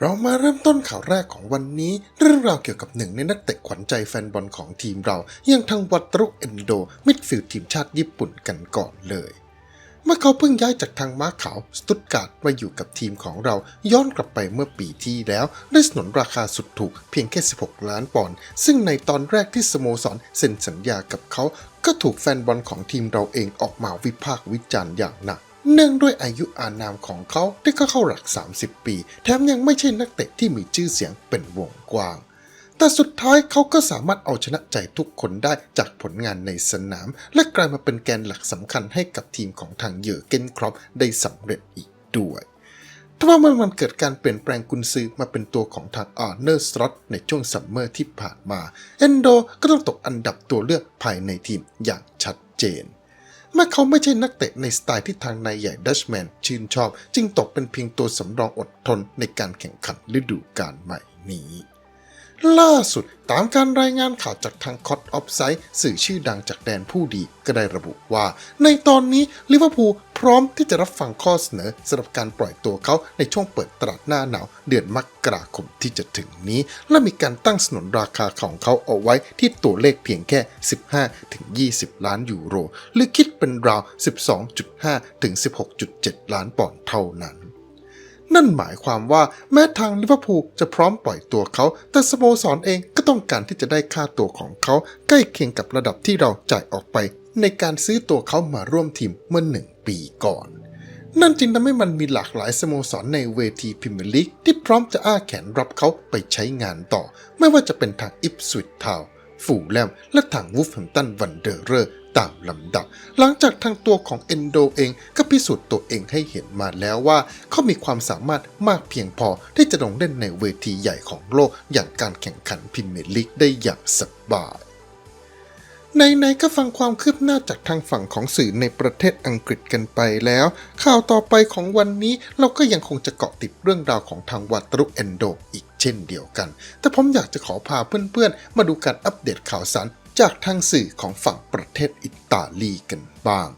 เรามาเริ่มต้นข่าวแรกของวันนี้ เรื่องราวเกี่ยวกับหนึ่งในนักเตะขวัญใจแฟนบอลของทีมเราอย่างทางวัตรุเอนโด มิดฟิลด์ทีมชาติญี่ปุ่นกันก่อนเลย เมื่อเขาเพิ่งย้ายจากทางม้าขาวสตุตการ์ดมาอยู่กับทีมของเราย้อนกลับไปเมื่อปีที่แล้ว ได้สนนราคาสุดถูกเพียงแค่ 16 ล้านปอนด์ซึ่งในตอนแรกที่สโมสรเซ็นสัญญากับเขา ก็ถูกแฟนบอลของทีมเราเองออกมาวิพากษ์วิจารณ์อย่างหนัก เนื่องด้วยอายุอานามของเขาที่ก็เข้าหลัก 30 ปี แถมยังไม่ใช่นักเตะที่มีชื่อเสียงเป็นวงกว้าง แต่สุดท้ายเขาก็สามารถเอาชนะใจทุกคนได้จากผลงานในสนาม และกลายมาเป็นแกนหลักสำคัญให้กับทีมของทางเยอเกนครอปได้สำเร็จอีกด้วยทว่าเมื่อมันเกิดการเปลี่ยนแปลงกุนซือมาเป็นตัวของทางอาร์เนอร์สตรอตในช่วงซัมเมอร์ที่ผ่านมา เอนโดก็ต้องตกอันดับตัวเลือกภายในทีมอย่างชัดเจน เมื่อเขาไม่ใช่นักเตะในสไตล์ที่ทางนายใหญ่ดัชแมนชื่นชอบ จึงตกเป็นเพียงตัวสำรองอดทนในการแข่งขันฤดูกาลใหม่นี้ ล่าสุดตามการรายงานข่าวจากทางคอตออฟไซด์สื่อชื่อดังจากแดนผู้ดีก็ได้ระบุว่า ในตอนนี้ลิเวอร์พูลพร้อมที่จะรับฟังข้อเสนอสำหรับการปล่อยตัวเขาในช่วงเปิดตลาดหน้าหนาวเดือนมกราคมที่จะถึงนี้ และมีการตั้งสนนราคาของเขาเอาไว้ที่ตัวเลขเพียงแค่ 15-20 ล้านยูโร หรือคิดเป็นราว 12.5-16.7 ล้านปอนด์เท่านั้น นั่นหมายความว่าแม้ทางลิเวอร์พูลจะพร้อมปล่อยตัวเขา แต่สโมสรเองก็ต้องการที่จะได้ค่าตัวของเขา ใกล้เคียงกับระดับที่เราจ่ายออกไป ในการซื้อตัวเขามาร่วมทีมเมื่อหนึ่งปีก่อน นั่นจึงทำให้มันมีหลากหลายสโมสรในเวทีพรีเมียร์ลีกที่พร้อมจะอ้าแขนรับเขาไปใช้งานต่อ ไม่ว่าจะเป็นทางอิปสวิตทาวฟูแลมและทางวูฟแฮมตันวันเดอร์เรอร์ ตามลำดับ หลังจากทางตัวของเอนโดเองก็พิสูจน์ตัวเองให้เห็นมาแล้วว่า เขามีความสามารถมากเพียงพอที่จะลงเล่นในเวทีใหญ่ของโลกอย่างการแข่งขันพรีเมียร์ลีกได้อย่างสบายในๆก็ฟังความคืบหน้าจากทางฝั่งของสื่อในประเทศอังกฤษกันไปแล้ว ข่าวต่อไปของวันนี้เราก็ยังคงจะเกาะติดเรื่องราวของทางวัตรุเอนโดอีกเช่นเดียวกัน แต่ผมอยากจะขอพาเพื่อนๆ มาดูการอัปเดตข่าวสาร จากทางสื่อของฝั่งประเทศอิตาลีกันบ้าง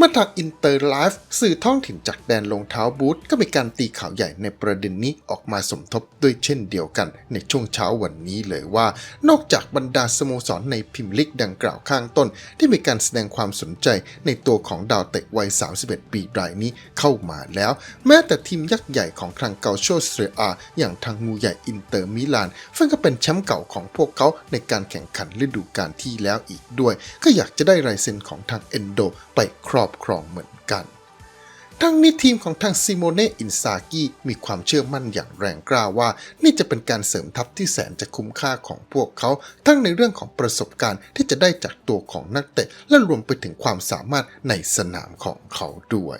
เมื่อทางอินเตอร์ไลฟ์สื่อท้องถิ่นจากแดนลงเท้าบูธก็มีการตีข่าวใหญ่ในประเด็นนี้ออกมาสมทบด้วยเช่นเดียวกัน ในช่วงเช้าวันนี้เลยว่า นอกจากบรรดาสโมสรในพิมลิกดังกล่าวข้างต้น ที่มีการแสดงความสนใจในตัวของดาวเตะวัย 31 ปีรายนี้เข้ามาแล้ว แม้แต่ทีมยักษ์ใหญ่ของทางเกาโชสเตรอาอย่างทางงูใหญ่อินเตอร์มิลานซึ่งก็เป็นแชมป์เก่าของพวกเขาในการแข่งขันฤดูกาลที่แล้วอีกด้วย ก็อยากจะได้ลายเซ็นของทางเอนโดไปครอบครองเหมือนกัน ทั้งนี้ทีมของทางซิโมเน่อินซากิมีความเชื่อมั่นอย่างแรงกล้าว่า นี่จะเป็นการเสริมทัพที่แสนจะคุ้มค่าของพวกเขา ทั้งในเรื่องของประสบการณ์ที่จะได้จากตัวของนักเตะ และรวมไปถึงความสามารถในสนามของเขาด้วย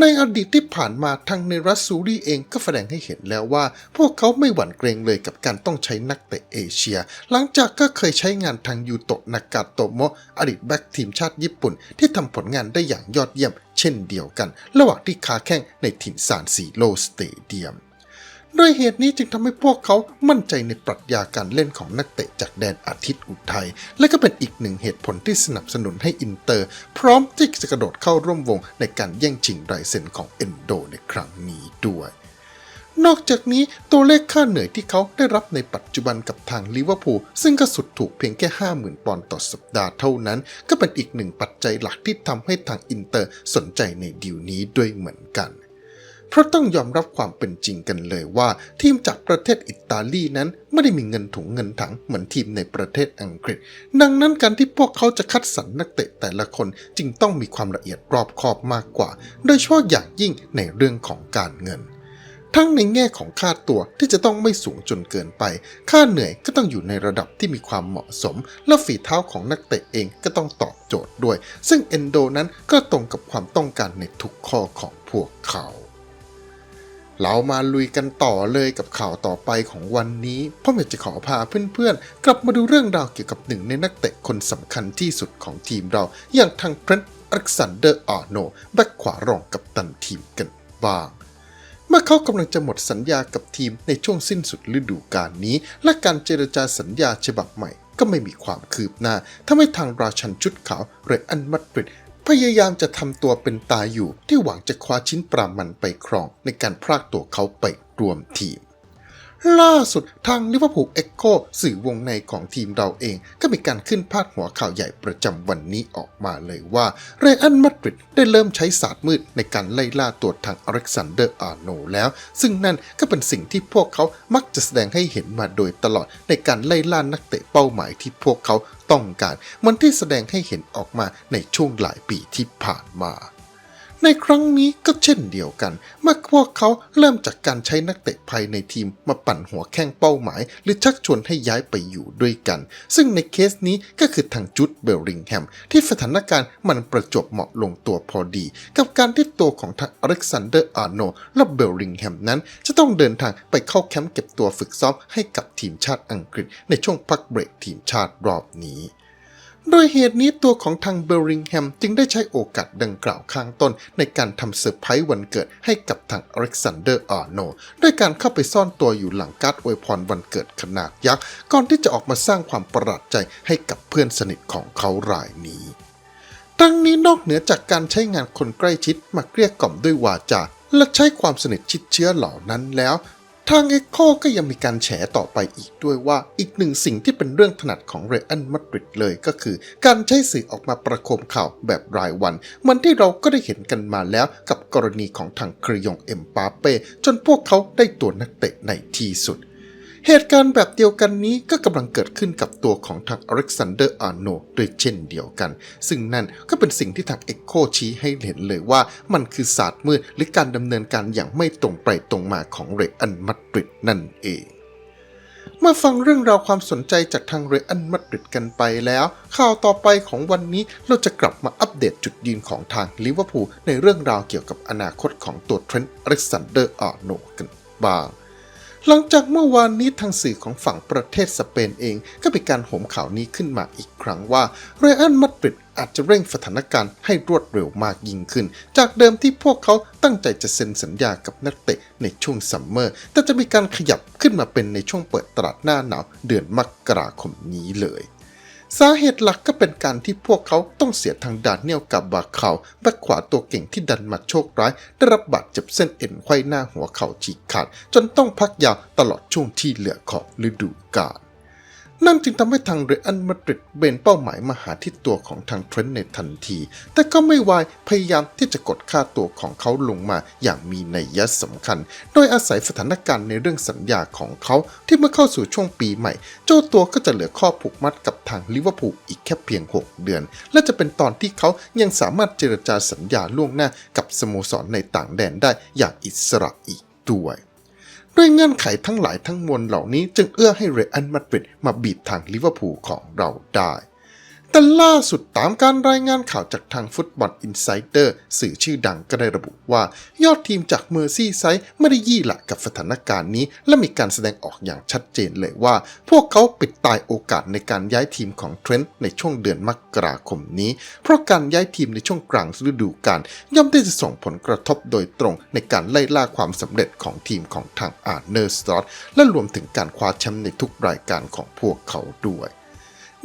ในอดีตที่ผ่านมาทางในรัสซูรีเองก็แสดงให้เห็นแล้วว่า พวกเขาไม่หวั่นเกรงเลยกับการต้องใช้นักเตะเอเชีย หลังจากก็เคยใช้งานทางยูโตะนากาโตโมะอดีตแบ็กทีมชาติญี่ปุ่น ที่ทำผลงานได้อย่างยอดเยี่ยม เช่นเดียวกัน ระหว่างที่คาแข่งในถิ่นซานซีโลสเตเดียม ด้วยเหตุนี้จึงทำให้พวกเขามั่นใจในปรัชญาการเล่นของนักเตะจากแดนอาทิตย์อุทัย และก็เป็นอีกหนึ่งเหตุผลที่สนับสนุนให้อินเตอร์ พร้อมที่จะกระโดดเข้าร่วมวงในการแย่งชิงลายเซ็นของเอนโดในครั้งนี้ด้วยนอกจากนี้ตัวเลขค่าเหนื่อยที่เขาได้รับในปัจจุบันกับทางลิเวอร์พูลซึ่งก็สุดถูกเพียงแค่ 50,000 ปอนด์ต่อสัปดาห์เท่านั้น ก็เป็นอีกหนึ่งปัจจัยหลักที่ทำให้ทางอินเตอร์สนใจในดีลนี้ด้วยเหมือนกัน เพราะต้องยอมรับความเป็นจริงกันเลยว่า ทีมจากประเทศอิตาลีนั้นไม่ได้มีเงินถุงเงินถังเหมือนทีมในประเทศอังกฤษ ดังนั้นการที่พวกเขาจะคัดสรรนักเตะแต่ละคนจึงต้องมีความละเอียดรอบคอบมากกว่า โดยเฉพาะอย่างยิ่งในเรื่องของการเงิน ทั้งในแง่ของค่าตัวที่จะต้องไม่สูงจนเกินไป ค่าเหนื่อยก็ต้องอยู่ในระดับที่มีความเหมาะสม และฝีเท้าของนักเตะเองก็ต้องตอบโจทย์ด้วย ซึ่งเอนโดนั้นก็ตรงกับความต้องการในทุกข้อของพวกเขา เรามาลุยกันต่อเลยกับข่าวต่อไปของวันนี้พ่อเมจะขอพาเพื่อนๆ กลับมาดูเรื่องราวเกี่ยวกับหนึ่งในนักเตะคนสำคัญที่สุดของทีมเรา อย่างทางเพรนต์อเล็กซานเดอร์อาร์โนแบ็คขวารองกับตันทีมกันบ้างเมื่อเขากำลังจะหมดสัญญากับทีมในช่วงสิ้นสุดฤดูกาลนี้ และการเจรจาสัญญาฉบับใหม่ก็ไม่มีความคืบหน้าทำให้ทางราชันชุดขาวเรอันมาดริด พยายามจะทำตัวเป็นตายอยู่ที่หวังจะคว้าชิ้นปรามันไปครองในการพรากตัวเขาไปรวมทีม ล่าสุดทางลิเวอร์พูลเอ็กโคสื่อวงในของทีมเราเอง ก็มีการขึ้นพาดหัวข่าวใหญ่ประจำวันนี้ออกมาเลยว่า เรอัลมาดริดได้เริ่มใช้ศาสตร์มืดในการไล่ล่าตัวทางอเล็กซานเดอร์อาร์โนแล้ว ซึ่งนั่นก็เป็นสิ่งที่พวกเขามักจะแสดงให้เห็นมาโดยตลอดในการไล่ล่านักเตะเป้าหมายที่พวกเขาต้องการ มันที่แสดงให้เห็นออกมาในช่วงหลายปีที่ผ่านมา ในครั้งนี้ก็เช่นเดียวกัน เมื่อพวกเขาเริ่มจากการใช้นักเตะภายในทีมมาปั่นหัวแข้งเป้าหมาย หรือชักชวนให้ย้ายไปอยู่ด้วยกัน ซึ่งในเคสนี้ก็คือทางจุดเบลลิงแฮม ที่สถานการณ์มันประจบเหมาะลงตัวพอดี กับการที่ตัวของทางอเล็กซานเดอร์อาร์โนและเบลลิงแฮมนั้น จะต้องเดินทางไปเข้าแคมป์เก็บตัวฝึกซ้อมให้กับทีมชาติอังกฤษ ในช่วงพักเบรกทีมชาติรอบนี้ โดยเหตุนี้ตัวของทางเบลลิงแฮมจึงได้ใช้โอกาสดังกล่าวข้างต้น ในการทำเซอร์ไพรส์วันเกิดให้กับทางอเล็กซานเดอร์อาร์โนด้วยการเข้าไปซ่อนตัวอยู่หลังการ์ดอวยพรวันเกิดขนาดยักษ์ก่อนที่จะออกมาสร้างความประหลาดใจให้กับเพื่อนสนิทของเขารายนี้ทั้งนี้นอกเหนือจากการใช้งานคนใกล้ชิดมาเกลี้ยกล่อมด้วยวาจาและใช้ความสนิทชิดเชื้อเหล่านั้นแล้ว ทางเอ็กโคก็ยังมีการแฉต่อไปอีกด้วยว่าอีกหนึ่งสิ่งที่เป็นเรื่องถนัดของเรอันมาดริดเลยก็คือ การใช้สื่อออกมาประโคมข่าวแบบรายวันเหมันที่เราก็ได้เห็นกันมาแล้วกับกรณีของทางครยองเอ็มปาเป้จนพวกเขาได้ตัวนักเตะในที่สุด เหตุการณ์แบบเดียวกันนี้ก็กำลังเกิดขึ้นกับตัวของทางอเล็กซานเดอร์อาร์โนด้วยเช่นเดียวกัน ซึ่งนั่นก็เป็นสิ่งที่ทางเอ็กโคชี้ให้เห็นเลยว่ามันคือศาสตร์มืดหรือการดำเนินการอย่างไม่ตรงไปตรงมาของเรอัลมาดริดนั่นเองเมื่อฟังเรื่องราวความสนใจจากทางเรอัลมาดริดกันไปแล้ว ข่าวต่อไปของวันนี้เราจะกลับมาอัปเดตจุดยืนของทางลิเวอร์พูลในเรื่องราวเกี่ยวกับอนาคตของตัวเทรนต์อเล็กซานเดอร์อาร์โนกันบ้าง หลังจากเมื่อวานนี้ทางสื่อของฝั่งประเทศสเปนเอง ก็มีการโหมข่าวนี้ขึ้นมาอีกครั้งว่าเรอัลมาดริดอาจจะเร่งสถานการณ์ให้รวดเร็วมากยิ่งขึ้น จากเดิมที่พวกเขาตั้งใจจะเซ็นสัญญากับนักเตะในช่วงซัมเมอร์ แต่จะมีการขยับขึ้นมาเป็นในช่วงเปิดตลาดหน้าหนาวเดือนมกราคมนี้เลย สาเหตุหลักก็เป็นการที่พวกเขาต้องเสียทางดานเนียลกับบาเขาแบ็คขวาตัวเก่งที่ดันมาโชคร้าย ได้รับบาดเจ็บเส้นเอ็นไขว้หน้าหัวเข่าฉีกขาด จนต้องพักยาวตลอดช่วงที่เหลือของฤดูกาล นั่นจึงทำให้ทางเรอัลมาดริดเบนเป้าหมายมาหาที่ตัวของทางเทรนต์ในทันที แต่ก็ไม่วายพยายามที่จะกดค่าตัวของเขาลงมาอย่างมีนัยยะสำคัญ โดยอาศัยสถานการณ์ในเรื่องสัญญาของเขาที่เมื่อเข้าสู่ช่วงปีใหม่ เจ้าตัวก็จะเหลือข้อผูกมัดกับทางลิเวอร์พูลอีกแค่เพียง 6 เดือน และจะเป็นตอนที่เขายังสามารถเจรจาสัญญาล่วงหน้ากับสโมสรในต่างแดนได้อย่างอิสระอีกด้วย ด้วยเงื่อนไขทั้งหลายทั้งมวลเหล่านี้จึงเอื้อให้เรอัลมาดริดมาบีบทางลิเวอร์พูลของเราได้ แต่ล่าสุดตามการรายงานข่าวจากทางฟุตบอลอินไซเดอร์สื่อชื่อดังก็ได้ระบุว่า ยอดทีมจากเมอร์ซี่ไซด์ไม่ได้ยี่หละกับสถานการณ์นี้ และมีการแสดงออกอย่างชัดเจนเลยว่า พวกเขาปิดตายโอกาสในการย้ายทีมของเทรนต์ในช่วงเดือนมกราคมนี้ เพราะการย้ายทีมในช่วงกลางฤดูกาลย่อมที่จะส่งผลกระทบโดยตรงในการไล่ล่าความสำเร็จของทีมของทางอาร์เนอร์สตอตและรวมถึงการคว้าแชมป์ในทุกรายการของพวกเขาด้วย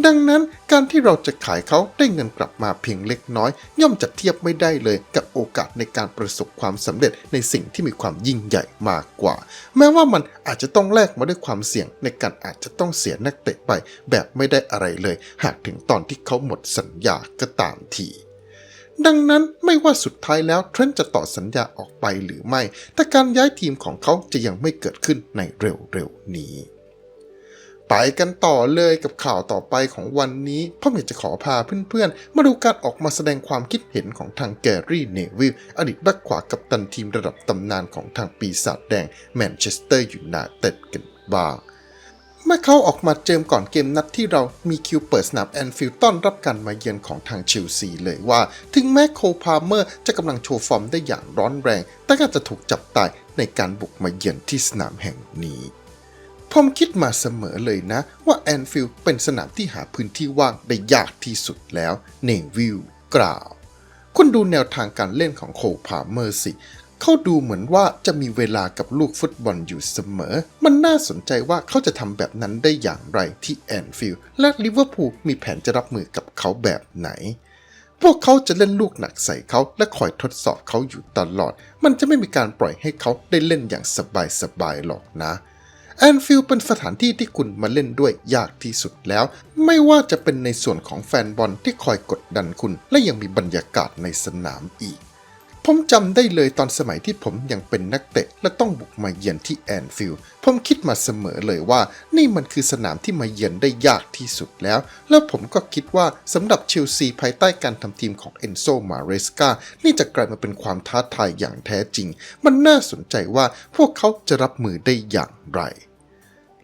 ดังนั้นการที่เราจะขายเขาได้เงินกลับมาเพียงเล็กน้อย ย่อมจะเทียบไม่ได้เลยกับโอกาสในการประสบความสำเร็จในสิ่งที่มีความยิ่งใหญ่มากกว่า แม้ว่ามันอาจจะต้องแลกมาด้วยความเสี่ยงในการอาจจะต้องเสียนักเตะไป แบบไม่ได้อะไรเลย หากถึงตอนที่เขาหมดสัญญาก็ตามทีดังนั้นไม่ว่าสุดท้ายแล้วเทรนต์จะต่อสัญญาออกไปหรือไม่ แต่การย้ายทีมของเขาจะยังไม่เกิดขึ้นในเร็วๆนี้ ไปกันต่อเลยกับข่าวต่อไปของวันนี้พ่ออยากจะขอพาเพื่อนๆ มาดูการออกมาแสดงความคิดเห็นของทางแกรี่เนวิลอดีตแบ็คขวากับตันทีมระดับตำนานของทางปีศาจแดงแมนเชสเตอร์ยูไนเต็ดกันบ้างเมื่อเขาออกมาเจิมก่อนเกมนัดที่เรามีคิวเปิดสนามแอนฟิลด์ต้อนรับการมาเยือนของทางเชลซีเลยว่า ถึงแม้โคลพาเมอร์จะกำลังโชว์ฟอร์มได้อย่างร้อนแรง แต่ก็จะถูกจับตายในการบุกมาเยือนที่สนามแห่งนี้ ผมคิดมาเสมอเลยนะว่าแอนฟิลด์เป็นสนามที่หาพื้นที่ว่างได้ยากที่สุดแล้วเนวิลกล่าว คุณดูแนวทางการเล่นของโคพาเมอร์สิเขาดูเหมือนว่าจะมีเวลากับลูกฟุตบอลอยู่เสมอ มันน่าสนใจว่าเขาจะทำแบบนั้นได้อย่างไรที่แอนฟิลด์และลิเวอร์พูลมีแผนจะรับมือกับเขาแบบไหน พวกเขาจะเล่นลูกหนักใส่เขาและคอยทดสอบเขาอยู่ตลอด มันจะไม่มีการปล่อยให้เขาได้เล่นอย่างสบายๆหรอกนะ แอนฟิลด์เป็นสถานที่ที่คุณมาเล่นด้วยยากที่สุดแล้ว ไม่ว่าจะเป็นในส่วนของแฟนบอลที่คอยกดดันคุณ และยังมีบรรยากาศในสนามอีก ผมจำได้เลยตอนสมัยที่ผมยังเป็นนักเตะ และต้องบุกมาเยือนที่แอนฟิลด์ผมคิดมาเสมอเลยว่า นี่มันคือสนามที่มาเยือนได้ยากที่สุดแล้ว แล้วผมก็คิดว่าสำหรับเชลซีภายใต้การทำทีมของเอนโซมาเรสกานี่จะกลายมาเป็นความท้าทายอย่างแท้จริง มันน่าสนใจว่าพวกเขาจะรับมือได้อย่างไร